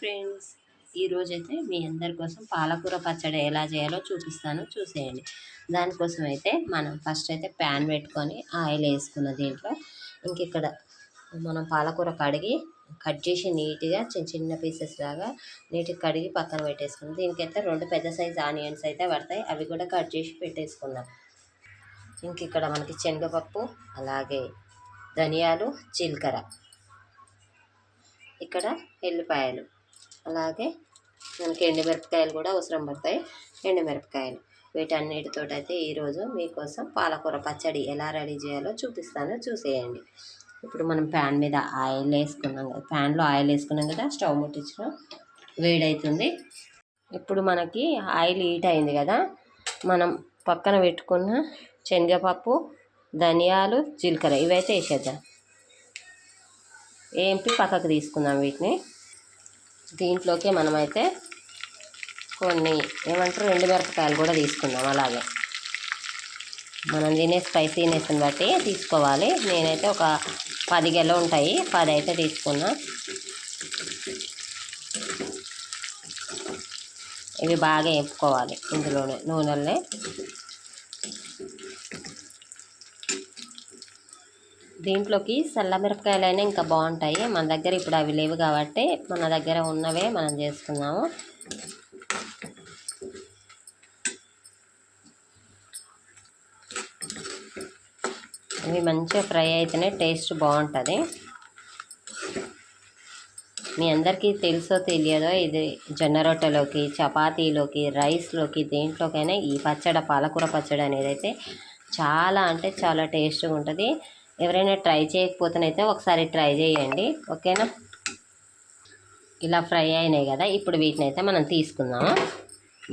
Friends ఈరోజైతే మీ అందరి కోసం పాలకూర పచ్చడి ఎలా చేయాలో చూపిస్తాను. చూసేయండి. దానికోసం అయితే మనం ఫస్ట్ అయితే ప్యాన్ పెట్టుకొని ఆయిల్ వేసుకున్న దీంట్లో ఇంక ఇక్కడ మనం పాలకూర కడిగి కట్ చేసి నీట్గా చిన్న చిన్న పీసెస్ లాగా నీట్గా కడిగి పక్కన పెట్టేసుకున్నాం. దీనికైతే రెండు పెద్ద సైజ్ ఆనియన్స్ అయితే పడతాయి. అవి కూడా కట్ చేసి పెట్టేసుకున్నాం. ఇంక ఇక్కడ మనకి శనగపప్పు అలాగే ధనియాలు జీలకర్ర. ఇక్కడ ఎల్లిపాయలు. అలాగే మనకి ఎండుమిరపకాయలు కూడా అవసరం పడతాయి. ఎండుమిరపకాయలు. వీటన్నిటితో అయితే ఈరోజు మీకోసం పాలకూర పచ్చడి ఎలా రెడీ చేయాలో చూపిస్తాను. చూసేయండి. ఇప్పుడు మనం ప్యాన్ మీద ఆయిల్ వేసుకున్నాం కదా ప్యాన్లో ఆయిల్ వేసుకున్నాం కదా స్టవ్ ముట్టించడం వేడవుతుంది ఇప్పుడు మనకి ఆయిల్ హీట్ అయింది కదా మనం పక్కన పెట్టుకున్న శనగపప్పు ధనియాలు జీలకర్ర ఇవైతే వేసేద్దాం. ఏంపి పక్కకు తీసుకుందాం వీటిని. దీంట్లోకి మనమైతే కొన్ని ఏమంటారు ఎండు మిరపకాయలు కూడా తీసుకుందాం అలాగే. మనం తినే స్పైసీనెస్ని బట్టి తీసుకోవాలి. నేనైతే ఒక పది గెల ఉంటాయి. పది అయితే తీసుకున్నా. ఇవి బాగా వేపుకోవాలి ఇందులోనే నూనెల్ని. దీంట్లోకి చల్ల మిరపకాయలైనా ఇంకా బాగుంటాయి. మన దగ్గర ఇప్పుడు అవి లేవు కాబట్టి మన దగ్గర ఉన్నవే మనం చేసుకున్నాము ఇవి మంచిగా ఫ్రై అయితేనే టేస్ట్ బాగుంటుంది. మీ అందరికీ తెలుసో తెలియదో ఇది జొన్న రొట్టెలోకి చపాతీలోకి రైస్లోకి దేంట్లోకైనా ఈ పచ్చడి పాలకూర పచ్చడి అనేది అయితే చాలా అంటే చాలా టేస్ట్గా ఉంటుంది. ఎవరైనా ట్రై చేయకపోతేనైతే ఒకసారి ట్రై చేయండి ఓకేనా? ఇలా ఫ్రై అయినాయి కదా ఇప్పుడు వీటిని అయితే మనం తీసుకుందాము?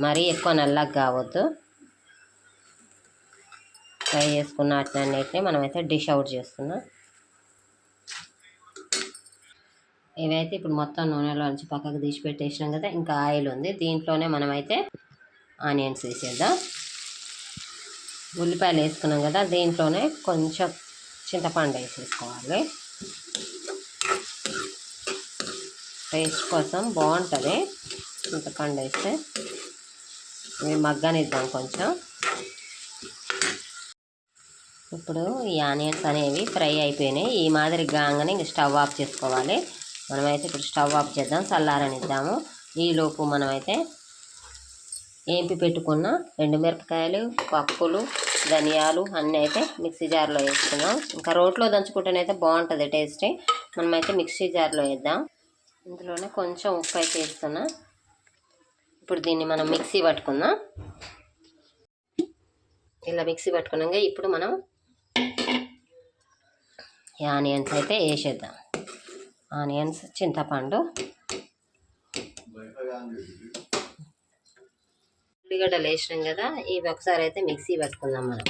మరీ ఎక్కువ నల్లగా కావద్దు. ఫ్రై చేసుకున్న వాటినన్నిటిని మనమైతే డిష్ అవుట్ చేస్తున్నాం. ఇవైతే ఇప్పుడు మొత్తం నూనెలో నుంచి పక్కకు తీసి పెట్టేసినాం కదా ఇంకా ఆయిల్ ఉంది. దీంట్లోనే మనమైతే ఆనియన్స్ వేసేద్దాం. ఉల్లిపాయలు వేసుకున్నాం కదా దీంట్లోనే కొంచెం చింతపండు వేసేసుకోవాలి టేస్ట్ కోసం బాగుంటుంది. చింతపండు వేస్తే ఇవి మగ్గనిద్దాం కొంచెం. ఇప్పుడు ఈ ఆనియన్స్ అనేవి ఫ్రై అయిపోయినాయి. ఈ మాదిరి గాంగానే ఇంక స్టవ్ ఆఫ్ చేసుకోవాలి. మనమైతే ఇప్పుడు స్టవ్ ఆఫ్ చేద్దాం చల్లారనిద్దాము. ఈలోపు మనమైతే ఏంపి పెట్టుకున్న ఎండుమిరపకాయలు పప్పులు ధనియాలు అన్నీ అయితే మిక్సీ జార్లో వేసుకున్నాం. ఇంకా రోట్లో దంచుకుంటేనైతే బాగుంటుంది టేస్ట్. మనమైతే మిక్సీ జార్లో వేద్దాం. ఇందులోనే కొంచెం ఉప్పు అయితే వేస్తున్నా. ఇప్పుడు దీన్ని మనం మిక్సీ పట్టుకుందాం. ఇలా మిక్సీ పట్టుకున్నాక ఇప్పుడు మనం ఆనియన్స్ అయితే వేసేద్దాం. ఆనియన్స్ చింతపండు. ఉల్లిగడ్డలు వేసినాం కదా ఇవి ఒకసారి అయితే మిక్సీ పట్టుకుందాం మనం.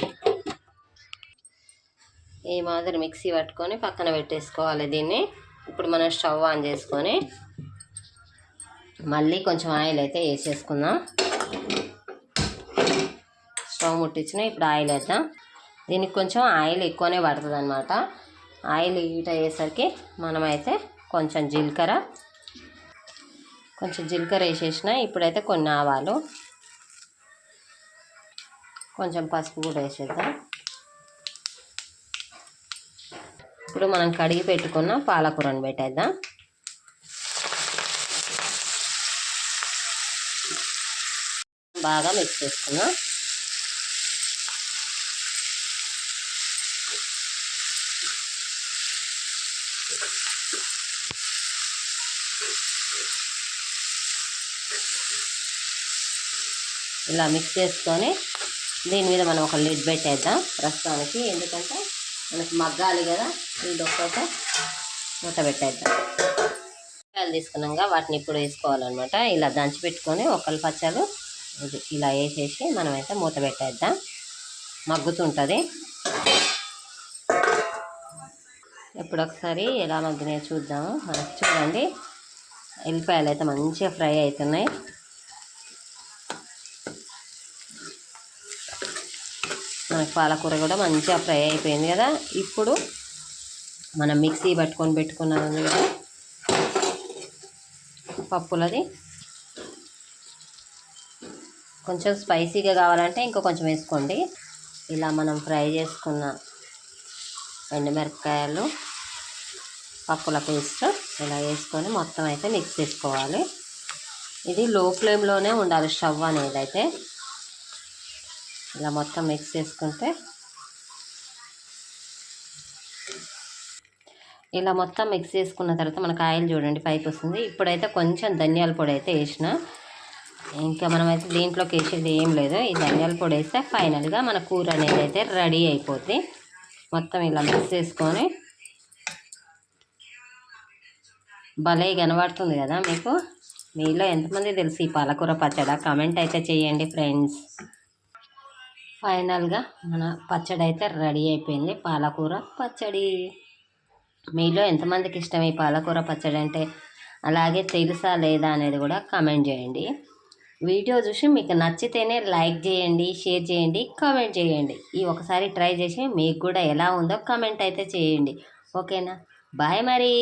ఈ మాదిరి మిక్సీ పట్టుకొని పక్కన పెట్టేసుకోవాలి దీన్ని. ఇప్పుడు మనం స్టవ్ ఆన్ చేసుకొని మళ్ళీ కొంచెం ఆయిల్ అయితే వేసేసుకుందాం. స్టవ్ ముట్టించిన ఇప్పుడు ఆయిల్ వేద్దాం. దీనికి కొంచెం ఆయిల్ ఎక్కువనే పడుతుంది అనమాట ఆయిల్ హీట్ అయ్యేసరికి మనమైతే కొంచెం జీలకర్ర కొంచెం జీలకర్ర వేసేసిన ఇప్పుడైతే కొన్ని ఆవాలు. కొంచెం పసుపు కూడా వేసేద్దాం. ఇప్పుడు మనం కడిగి పెట్టుకున్న పాలకూరను పెట్టేద్దాం. బాగా మిక్స్ చేసుకుందాం. ఇలా మిక్స్ చేసుకొని దీని మీద మనం ఒక లిడ్ పెట్టేద్దాం ప్రస్తుతానికి. ఎందుకంటే మనకి మగ్గాలి కదా ఈ ఒక్కొక్క మూత పెట్టేద్దాం. పచ్చాలు తీసుకున్నాక వాటిని ఇప్పుడు వేసుకోవాలన్నమాట. ఇలా దంచి పెట్టుకొని ఒకళ్ళు పచ్చలు ఇలా వేసేసి మనమైతే మూత పెట్టేద్దాం. మగ్గుతుంటుంది. ఇప్పుడు ఒకసారి ఎలా మగ్గినాయో చూద్దాము. మనకి చూడండి. ఎల్లిపాయలు అయితే మంచిగా ఫ్రై అవుతున్నాయి. మనకి పాలకూర కూడా మంచిగా ఫ్రై అయిపోయింది కదా. ఇప్పుడు మనం మిక్సీ పట్టుకొని పెట్టుకున్నాం కదా పప్పులది. కొంచెం స్పైసీగా కావాలంటే ఇంకా కొంచెం వేసుకోండి. ఇలా మనం ఫ్రై చేసుకున్న ఎండుమిరపకాయలు పప్పుల పేస్ట్ ఇలా వేసుకొని మొత్తం అయితే మిక్స్ చేసుకోవాలి. ఇది లో ఫ్లేమ్లోనే ఉండాలి స్టవ్ అనేది అయితే. ఇలా మొత్తం మిక్స్ చేసుకుంటే ఇలా మొత్తం మిక్స్ చేసుకున్న తర్వాత మనకు ఆయిల్ చూడండి పైకి వస్తుంది. ఇప్పుడైతే కొంచెం ధనియాల పొడి అయితే వేసిన. ఇంకా మనమైతే దీంట్లోకి వేసేది ఏం లేదు. ఈ ధనియాల పొడి వేస్తే ఫైనల్గా మన కూర అనేది అయితే రెడీ అయిపోద్ది. మొత్తం ఇలా మిక్స్ చేసుకొని భలే కనబడుతుంది కదా మీకు? మీలో ఎంతమంది తెలుసు ఈ పాలకూర పచ్చడా? కామెంట్ అయితే చేయండి ఫ్రెండ్స్ ఫైనల్గా మన పచ్చడి అయితే రెడీ అయిపోయింది. పాలకూర పచ్చడి. మీలో ఎంతమందికి ఇష్టం ఈ పాలకూర పచ్చడి అంటే? అలాగే తెలుసా లేదా అనేది కూడా కామెంట్ చేయండి. వీడియో చూసి మీకు నచ్చితేనే లైక్ చేయండి షేర్ చేయండి కామెంట్ చేయండి. ఈ ఒకసారి ట్రై చేసి మీకు కూడా ఎలా ఉందో కామెంట్ అయితే చేయండి. ఓకేనా? బాయ్ మరి.